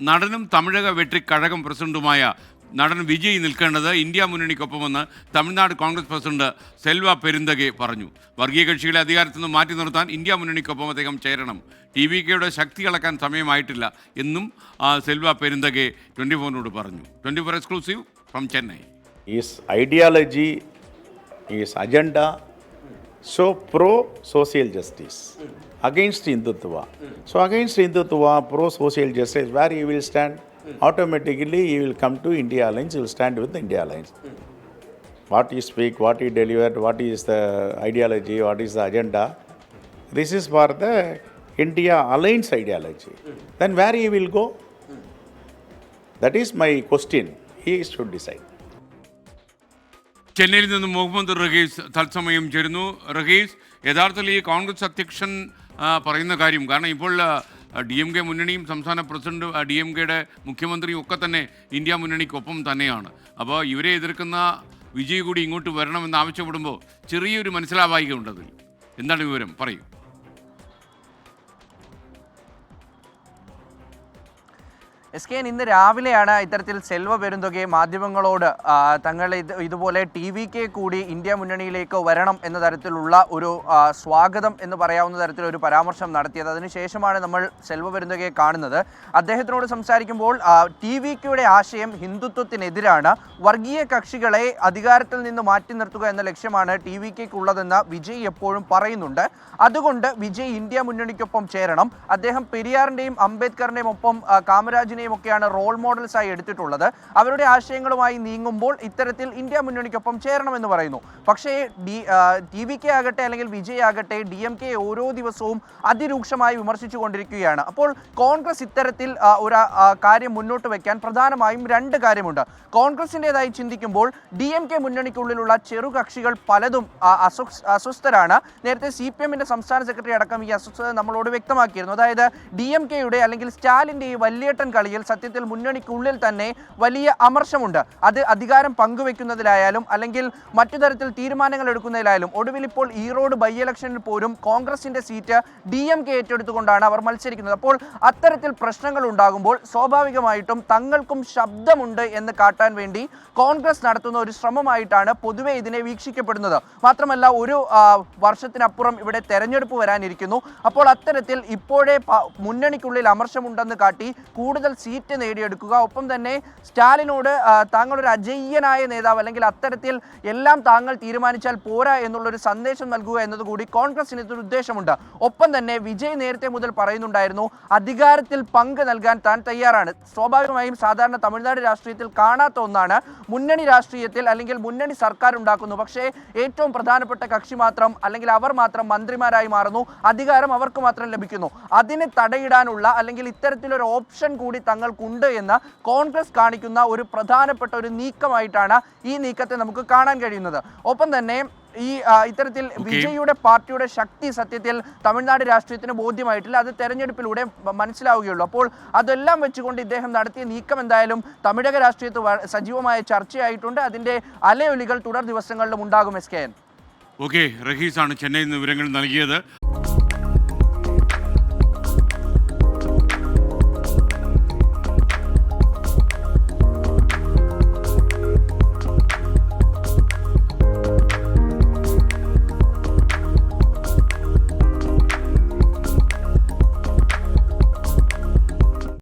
നടനും തമിഴക വെട്രി കഴകം പ്രസിഡന്റുമായ നടൻ വിജയ് നിൽക്കേണ്ടത് ഇന്ത്യ മുന്നണിക്കൊപ്പമെന്ന് തമിഴ്നാട് കോൺഗ്രസ് പ്രസിഡന്റ് സെൽവ പെരുന്തകെ പറഞ്ഞു. വർഗീയ കക്ഷികളെ അധികാരത്തിൽ നിന്ന് മാറ്റി നിർത്താൻ ഇന്ത്യ മുന്നണിക്കൊപ്പം അദ്ദേഹം ചേരണം. ടി വി കെയുടെ ശക്തി കളക്കാൻ സമയമായിട്ടില്ല എന്നും സെൽവ പെരുന്തകെ ട്വന്റി ഫോറിനോട് പറഞ്ഞു. Twenty four exclusive from Chennai. Is ideology is agenda so pro social justice, against Hindutva. So, against Hindutva, pro social justice, where you will stand, automatically you will come to India Alliance, he will stand with the India Alliance. What you speak, what you deliver what is the ideology, what is the agenda, this is for the India Alliance ideology. Then where you will go? That is my question. He should decide. ചെന്നൈയിൽ നിന്ന് മുഹമ്മദ് റഹീസ് തത്സമയം ചേരുന്നു. റഹീസ് യഥാർത്ഥത്തിൽ ഈ കോൺഗ്രസ് അധ്യക്ഷൻ പറയുന്ന കാര്യം കാരണം ഇപ്പോൾ ഡി എം കെ മുന്നണിയും സംസ്ഥാന പ്രസിഡന്റ് ഡി എം കെയുടെ മുഖ്യമന്ത്രിയും ഒക്കെ തന്നെ ഇന്ത്യ മുന്നണിക്കൊപ്പം തന്നെയാണ്. അപ്പോൾ ഇവരെ എതിർക്കുന്ന വിജയ് കൂടി ഇങ്ങോട്ട് വരണമെന്ന് ആവശ്യപ്പെടുമ്പോൾ ചെറിയൊരു മനസ്സിലാവായിക ഉണ്ട് എന്താണ് വിവരം? പറയൂ. എസ് കെ എൻ ഇന്ന് രാവിലെയാണ് ഇത്തരത്തിൽ സെൽവ പെരുന്തുകയെ മാധ്യമങ്ങളോട് തങ്ങൾ ഇത് ഇതുപോലെ ടി വി കെ കൂടി ഇന്ത്യ മുന്നണിയിലേക്ക് വരണം എന്ന തരത്തിലുള്ള ഒരു സ്വാഗതം എന്ന് പറയാവുന്ന തരത്തിലൊരു പരാമർശം നടത്തിയത്. അതിനുശേഷമാണ് നമ്മൾ സെൽവ പെരുന്തുകയെ കാണുന്നത്. അദ്ദേഹത്തിനോട് സംസാരിക്കുമ്പോൾ ടി വി കെയുടെ ആശയം ഹിന്ദുത്വത്തിനെതിരാണ്. വർഗീയ കക്ഷികളെ അധികാരത്തിൽ നിന്ന് മാറ്റി നിർത്തുക എന്ന ലക്ഷ്യമാണ് ടി വി കെക്കുള്ളതെന്ന് വിജയ് എപ്പോഴും പറയുന്നുണ്ട്. അതുകൊണ്ട് വിജയ് ഇന്ത്യ മുന്നണിക്കൊപ്പം ചേരണം. അദ്ദേഹം പെരിയാറിന്റെയും അംബേദ്കറിന്റെയും ഒപ്പം ആ, കാമരാജിനെയും ഒക്കെയാണ് റോൾ മോഡൽസ് ആയി എടുത്തിട്ടുള്ളത്. അവരുടെ ആശയങ്ങളുമായി നീങ്ങുമ്പോൾ ഇത്തരത്തിൽ ഇന്ത്യ മുന്നണിക്കൊപ്പം ചേരണമെന്ന് പറയുന്നു. പക്ഷേ ഡി ടി വി കെ ആകട്ടെ അല്ലെങ്കിൽ വിജയ് ആകട്ടെ ഡി എം കെ ഓരോ ദിവസവും അതിരൂക്ഷമായി വിമർശിച്ചു കൊണ്ടിരിക്കുകയാണ് അപ്പോൾ കോൺഗ്രസ് ഇത്തരത്തിൽ ഒരു കാര്യം മുന്നോട്ട് വെക്കാൻ പ്രധാനമായും രണ്ട് കാര്യമുണ്ട്. കോൺഗ്രസിന്റെതായി ചിന്തിക്കുമ്പോൾ ഡി എം കെ മുന്നണിക്കുള്ളിലുള്ള ചെറുകക്ഷികൾ പലതും അസ്വസ്ഥരാണ്. നേരത്തെ സി പി എമ്മിന്റെ സംസ്ഥാന സെക്രട്ടറി അടക്കം ഈ അസ്വസ്ഥത നമ്മളോട് വ്യക്തമാക്കിയിരുന്നു. അതായത് ഡി എം കെയുടെ അല്ലെങ്കിൽ സ്റ്റാലിന്റെ ഈ വല്യേട്ടൻ കളിയിൽ സത്യത്തിൽ മുന്നണിക്കുള്ളിൽ തന്നെ വലിയ അമർഷമുണ്ട് അത് അധികാരം പങ്കുവെക്കുന്നതിലായാലും അല്ലെങ്കിൽ മറ്റു തരത്തിൽ തീരുമാനങ്ങൾ എടുക്കുന്നതിലായാലും ഒടുവിൽ ഇപ്പോൾ ഈറോഡ് ബൈ ഇലക്ഷനിൽ പോലും കോൺഗ്രസിന്റെ സീറ്റ് ഡി എം കെ ഏറ്റെടുത്തുകൊണ്ടാണ് അവർ മത്സരിക്കുന്നത്. അപ്പോൾ അത്തരത്തിൽ പ്രശ്നങ്ങൾ ഉണ്ടാകുമ്പോൾ സ്വാഭാവികമായിട്ടും തങ്ങൾക്കും ശബ്ദമുണ്ട് എന്ന് കാട്ടാൻ വേണ്ടി കോൺഗ്രസ് നടത്തുന്ന ഒരു ശ്രമമായിട്ടാണ് പൊതുവെ ഇതിനെ വീക്ഷിക്കപ്പെടുന്നത്. മാത്രമല്ല ഒരു വർഷത്തിനപ്പുറം ഇവിടെ തെരഞ്ഞെടുപ്പ് വരാനിരിക്കുന്നു. അപ്പോൾ അത്തരത്തിൽ ഇപ്പോഴേ മുന്നണിക്കുള്ളിൽ അമർഷമുണ്ടെന്ന് കാട്ടി കൂടുതൽ സീറ്റ് നേടിയെടുക്കുക. ഒപ്പം തന്നെ സ്റ്റാലിനോട് താങ്കളൊരു അജയ്യനായ നേതാവ് അല്ലെങ്കിൽ അത്തരത്തിൽ എല്ലാം താങ്കൾ തീരുമാനിച്ചാൽ പോരാ എന്നുള്ളൊരു സന്ദേശം നൽകുക എന്നതുകൂടി കോൺഗ്രസിന് ഇതൊരു ഉദ്ദേശമുണ്ട്. ഒപ്പം തന്നെ വിജയ് നേരത്തെ മുതൽ പറയുന്നുണ്ടായിരുന്നു അധികാരത്തിൽ പങ്ക് നൽകാൻ താൻ തയ്യാറാണ്. സ്വാഭാവികമായും സാധാരണ തമിഴ്നാട് രാഷ്ട്രീയത്തിൽ കാണാത്ത ഒന്നാണ്. മുന്നണി രാഷ്ട്രീയത്തിൽ അല്ലെങ്കിൽ മുന്നണി സർക്കാർ ഉണ്ടാക്കുന്നു. പക്ഷേ ഏറ്റവും പ്രധാനപ്പെട്ട കക്ഷി മാത്രം അല്ലെങ്കിൽ അവർ മാത്രം മന്ത്രിമാരായി മാറുന്നു. അധികാരം അവർക്ക് മാത്രം ലഭിക്കുന്നു. അതിന് തടയിടാനുള്ള അല്ലെങ്കിൽ ഇത്തരത്തിലൊരു ഓപ്ഷൻ കൂടി തങ്ങൾക്കുണ്ട് എന്ന് കോൺഗ്രസ് കാണിക്കുന്ന ഒരു പ്രധാനപ്പെട്ട ഒരു നീക്കമായിട്ടാണ് ഈ നീക്കത്തെ നമുക്ക് കാണാൻ കഴിയുന്നത്. ഒപ്പം തന്നെ ഈ ഇത്തരത്തിൽ വിജയുടെ പാർട്ടിയുടെ ശക്തി സത്യത്തിൽ തമിഴ്നാട് രാഷ്ട്രീയത്തിന് ബോധ്യമായിട്ടില്ല. അത് തെരഞ്ഞെടുപ്പിലൂടെ മനസ്സിലാവുകയുള്ളൂ. അപ്പോൾ അതെല്ലാം വെച്ചുകൊണ്ട് ഇദ്ദേഹം നടത്തിയ നീക്കം എന്തായാലും തമിഴക രാഷ്ട്രീയത്തിൽ സജീവമായ ചർച്ചയായിട്ടുണ്ട്. അതിന്റെ അലയൊലികൾ തുടർ ദിവസങ്ങളിലും ഉണ്ടാകും എസ് കെ എൻ. ഓക്കെ റഹീസാണ് ചെന്നൈയിൽ നിന്ന് വിവരങ്ങൾ നൽകിയത്.